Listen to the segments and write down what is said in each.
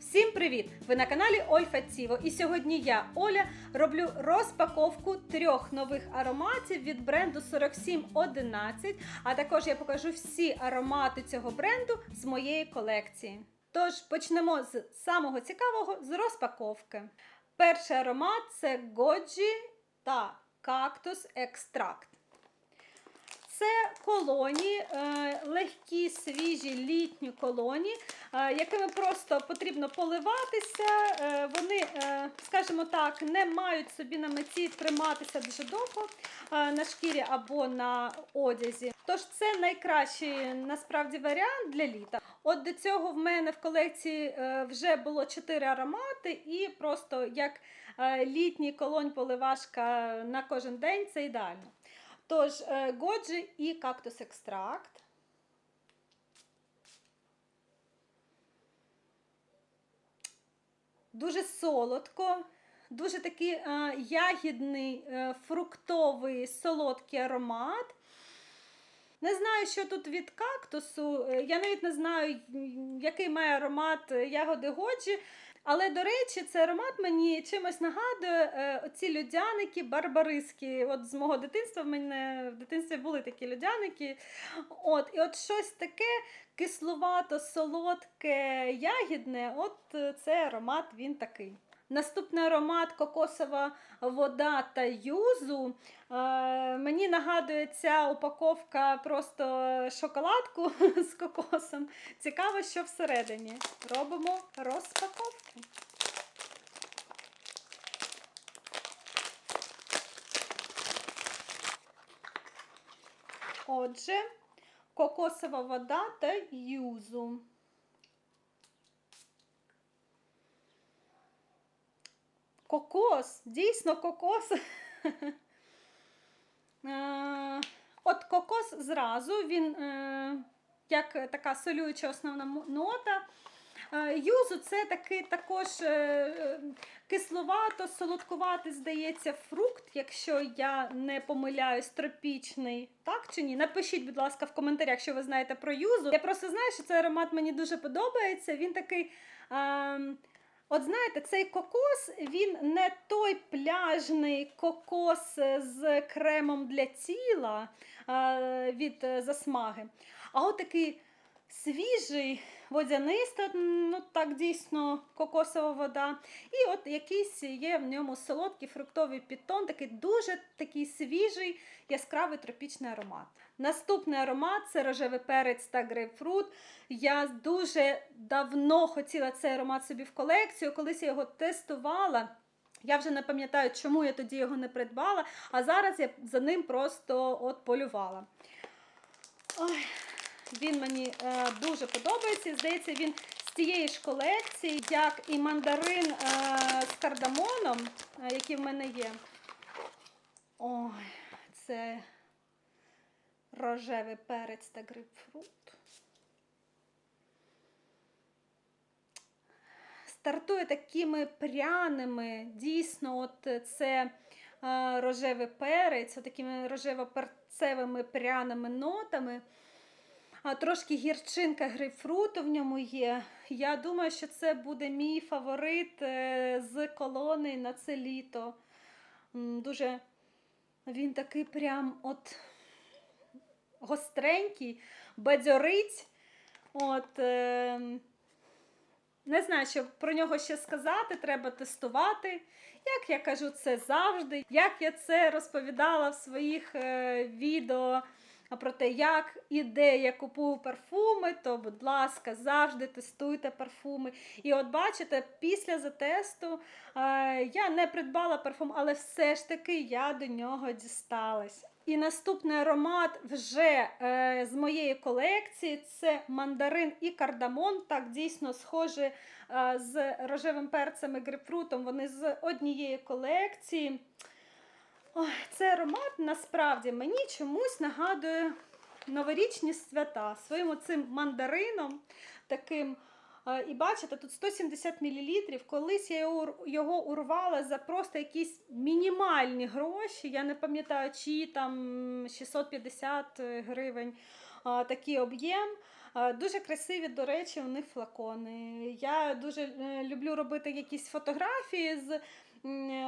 Всім привіт! Ви на каналі Ольфаціво. І сьогодні я, Оля, роблю розпаковку трьох нових ароматів від бренду 4711. А також я покажу всі аромати цього бренду з моєї колекції. Тож почнемо з самого цікавого з розпаковки. Перший аромат це Годжі та кактус екстракт. Це колонії, е, легкі, свіжі літні колонії, е, якими просто потрібно поливатися. Е, Вони, скажімо так, не мають собі на меті триматися дуже довго на шкірі або на одязі. Тож це найкращий насправді варіант для літа. От до цього в мене в колекції вже було 4 аромати, і просто як літній колонь поливашка на кожен день це ідеально. Тож, е, Годжі і кактус екстракт. Дуже солодко, дуже такий е, ягідний, е, фруктовий, солодкий аромат. Не знаю, що тут від кактусу. Я навіть не знаю, який має аромат ягоди Годжі. Але, до речі, цей аромат мені чимось нагадує е, оці льодяники барбариські. От з мого дитинства в мене в дитинстві були такі льодяники. От, і от щось таке кисловато, солодке, ягідне. От е, цей аромат він такий. Наступний аромат кокосова вода та юзу. Е, мені нагадує ця упаковка просто шоколадку з кокосом. Цікаво, що всередині. Робимо розпаковку. Отже, кокосова вода та юзу. Кокос, дійсно кокос. Е, От кокос зразу, він е, як така солююча основна нота. Е, Юзу це такий також кисловато, солодкуватий, здається, фрукт, якщо я не помиляюсь, тропічний. Так чи ні? Напишіть, будь ласка, в коментарях, що ви знаєте про юзу. Я просто знаю, що цей аромат мені дуже подобається. Він такий. От знаєте, цей кокос він не той пляжний кокос з кремом для тіла е, від е, засмаги, а от такий свіжий, водянистий, ну так дійсно кокосова вода. І от якийсь є в ньому солодкий фруктовий підтон, такий дуже такий свіжий, яскравий тропічний аромат. Наступний аромат це рожевий перець та грейпфрут. Я дуже давно хотіла цей аромат собі в колекцію. Колись я його тестувала. Я вже не пам'ятаю, чому я тоді його не придбала, а зараз я за ним просто от полювала. Ой, він мені е, дуже подобається. Здається, він з тієї ж колекції, як і мандарин е, з кардамоном, е, який в мене є. Ой, це рожевий перець та грейпфрут. Стартує такими пряними, дійсно, от це рожевий перець, от такими рожево-перцевими пряними нотами. Трошки гірчинка грейпфруту в ньому є. Я думаю, що це буде мій фаворит е, з колони на це літо. Дуже він такий прям от гостренький, бадьорить. От, е, не знаю, що про нього ще сказати, треба тестувати. Як я кажу це завжди, як я це розповідала в своїх е, відео про те, як і де я купую парфуми, то, будь ласка, завжди тестуйте парфуми. І от бачите, після затесту е, я не придбала парфум, але все ж таки я до нього дісталась. І наступний аромат вже е, з моєї колекції це мандарин і кардамон. Так дійсно схожі е, з рожевим перцем і грейпфрутом. Вони з однієї колекції. Ой, цей аромат насправді мені чомусь нагадує новорічні свята своїм цим мандарином таким. І бачите, тут 170 мл. Колись я його- урвала за просто якісь мінімальні гроші. Я не пам'ятаю, чи там 650 гривень. такий об'єм. Дуже красиві, до речі, у них флакони. Я дуже е, люблю робити якісь фотографії з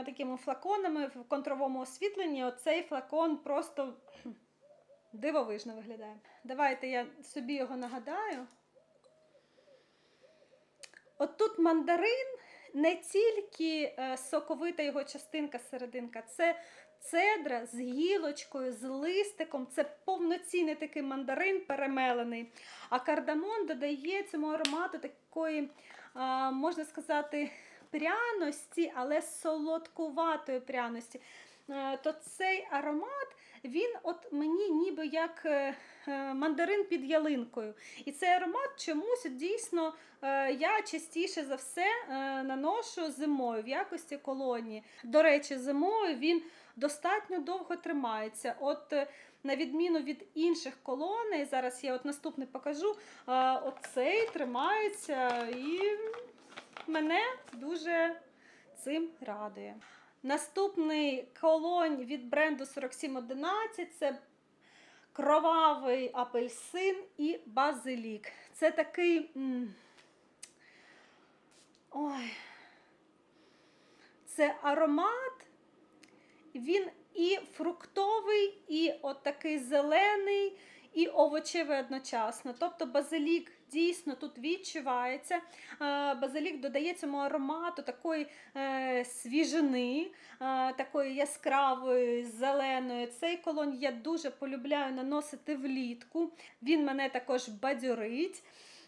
такими флаконами в контровому освітленні. Оцей флакон просто дивовижно виглядає. Давайте я собі його нагадаю. От тут мандарин не тільки е, соковита його частинка серединка, це цедра з гілочкою, з листиком, це повноцінний такий мандарин перемелений. А кардамон додає цьому аромату такої, можна сказати, пряності, але солодкуватої пряності. Е, То цей аромат, він от мені ніби як е, е, мандарин під ялинкою. І цей аромат чомусь дійсно я частіше за все наношу зимою в якості колонії. До речі, зимою він достатньо довго тримається. От на відміну від інших колоней, зараз я от наступний покажу. Оцей тримається і мене дуже цим радує. Наступний колонь від бренду 4711 це кровавий апельсин і базилік. Це такий. Ой. Це аромат, він і фруктовий, і от такий зелений, і овочевий одночасно. Тобто базилік дійсно тут відчувається. Базилік додає цьому аромату такої е, свіжини, такої яскравої, зеленої. Цей колонь я дуже полюбляю наносити влітку. Він мене також бадьорить.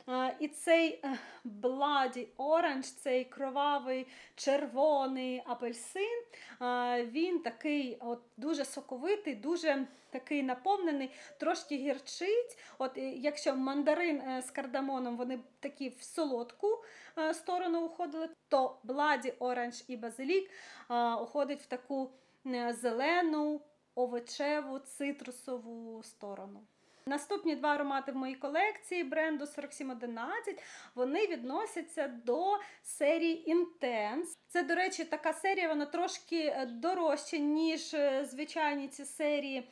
Е, І цей е, Bloody Orange, цей кровавий червоний апельсин, е, він такий от дуже соковитий, дуже такий наповнений, трошки гірчить. От е, якщо мандарин е, з кардамоном вони такі в солодку е, сторону уходили, то Bloody Orange і базилік е, уходить в таку е, зелену, овочеву, цитрусову сторону. Наступні два аромати в моїй колекції бренду 4711 вони відносяться до серії Intense. Це, до речі, така серія, вона трошки е, дорожча, ніж е, звичайні ці серії е,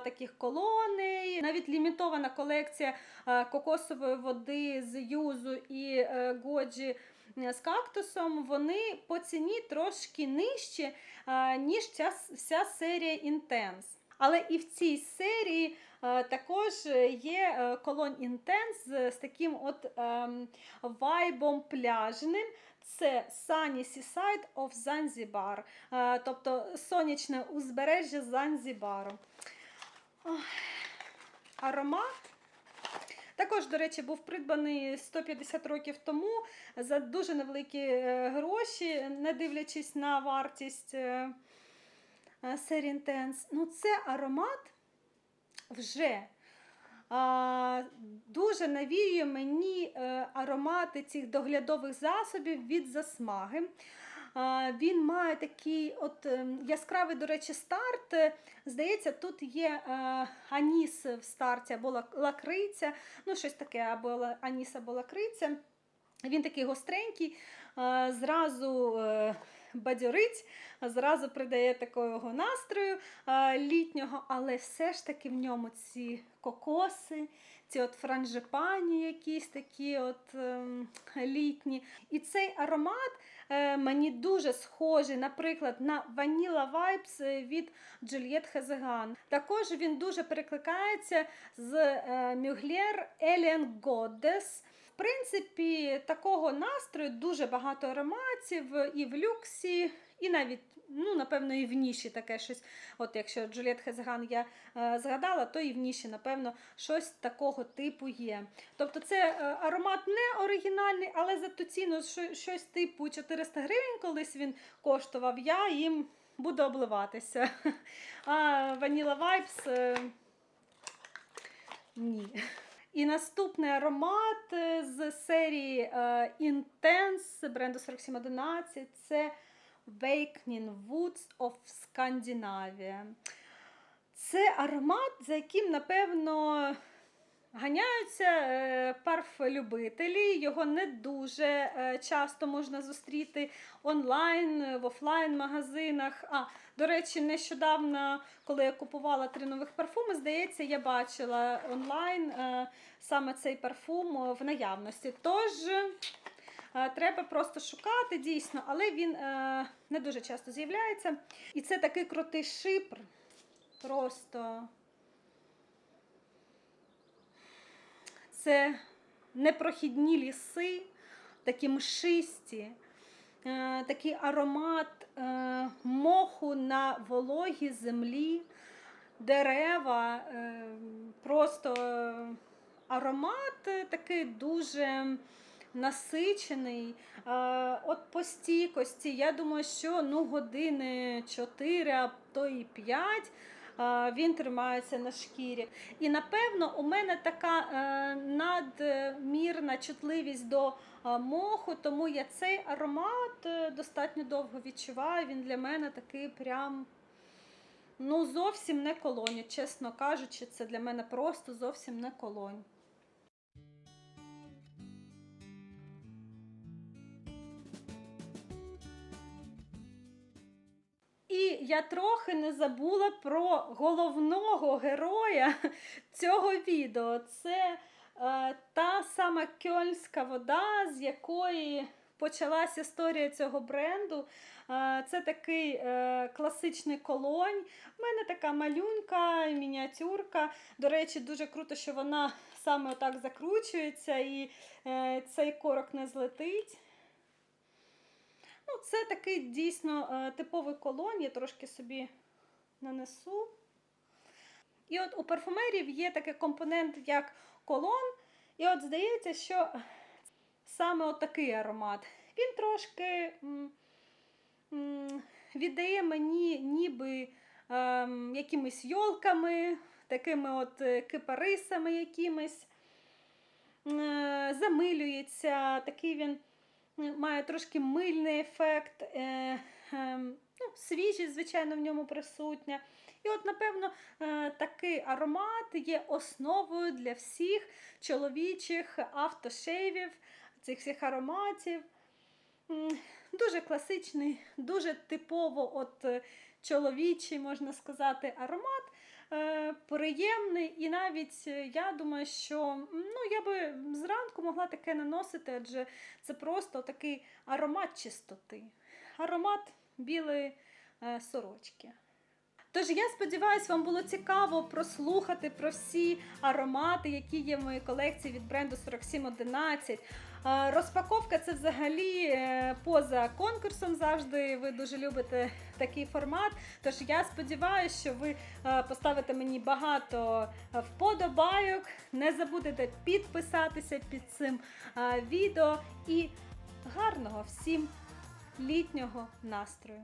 таких колоней. Навіть лімітована колекція е, кокосової води з юзу і годжі з кактусом. Вони по ціні трошки нижчі, ніж ця вся серія Intense. Але і в цій серії також є е, колонь Intense з, таким от ем, вайбом пляжним. Це Sunny Seaside of Zanzibar, е, тобто сонячне узбережжя Занзібару. Аромат. Також, до речі, був придбаний 150 років тому за дуже невеликі е, гроші, не дивлячись на вартість е, е, Intense. Ну, це аромат вже а, дуже навіює мені е, аромати цих доглядових засобів від засмаги. А, Він має такий от ем, яскравий, до речі, старт. Е, Здається, тут є е, аніс в старті або лакриця, ну щось таке, або аніс, або лакриця. Він такий гостренький, е, зразу е, бадьорить, зразу придає такого настрою літнього, але все ж таки в ньому ці кокоси, ці от франжипані якісь такі от ем, літні. І цей аромат е, мені дуже схожий, наприклад, на Vanilla Vibes від Juliette Хезеган. Також він дуже перекликається з Mugler Alien Goddess. Принципі, такого настрою дуже багато ароматів і в люксі, і навіть, ну, напевно, і в ніші таке щось. От якщо Джуліет Хезган я е, згадала, то і в ніші, напевно, щось такого типу є. Тобто це е, аромат не оригінальний, але за ту ціну що- щось типу 400 гривень, колись він коштував, я їм буду обливатися. А Vanilla Vibes е, ні. І наступний аромат е, з серії е, Intense бренду 4711 це Wakening Woods of Scandinavia. Це аромат, за яким, напевно, ганяються е, парфлюбителі, його не дуже е, часто можна зустріти онлайн, е, в офлайн магазинах. А, до речі, нещодавно, коли я купувала три нових парфуми, здається, я бачила онлайн саме цей парфум в наявності. Тож треба просто шукати дійсно, але він не дуже часто з'являється. І це такий крутий шипр. Просто. Це непрохідні ліси, такі мшисті, е, такий аромат е, моху на вологій землі, дерева, е, просто аромат такий дуже насичений. От по стійкості, я думаю, що ну, години 4, а то і 5 е, він тримається на шкірі. І напевно у мене така е, надмірна чутливість до е, моху, тому я цей аромат е, достатньо довго відчуваю. Він для мене такий прям. Ну, зовсім не колонь, чесно кажучи, це для мене просто зовсім не колонь. Я трохи не забула про головного героя цього відео. Це е, та сама кьольська вода, з якої почалась історія цього бренду. Е, це такий е, класичний колонь. У мене така малюнька, мініатюрка. До речі, дуже круто, що вона саме отак закручується і е, цей корок не злетить. Ну, це такий дійсно е, типовий колонь, я трошки собі нанесу. І от у парфумерів є такий компонент, як колон. І от здається, що саме от такий аромат. Він трошки м, м, віддає мені ніби ем, якимись йолками, такими от е, кипарисами якимись. Е, замилюється, такий він має трошки мильний ефект, е, е, ну, свіжість, звичайно, в ньому присутня. І от, напевно, е, такий аромат є основою для всіх чоловічих автошейвів, цих всіх ароматів. Дуже класичний, дуже типово от чоловічий, можна сказати, аромат. Е, приємний, і навіть е, я думаю, що ну, я би зранку могла таке наносити, адже це просто такий аромат чистоти, аромат білої е, сорочки. Тож я сподіваюся, вам було цікаво прослухати про всі аромати, які є в моїй колекції від бренду 4711. Е, Розпаковка це взагалі е, поза конкурсом завжди. Ви дуже любите такий формат. Тож я сподіваюся, що ви е, поставите мені багато е, вподобайок. Не забудете підписатися під цим відео і гарного всім літнього настрою!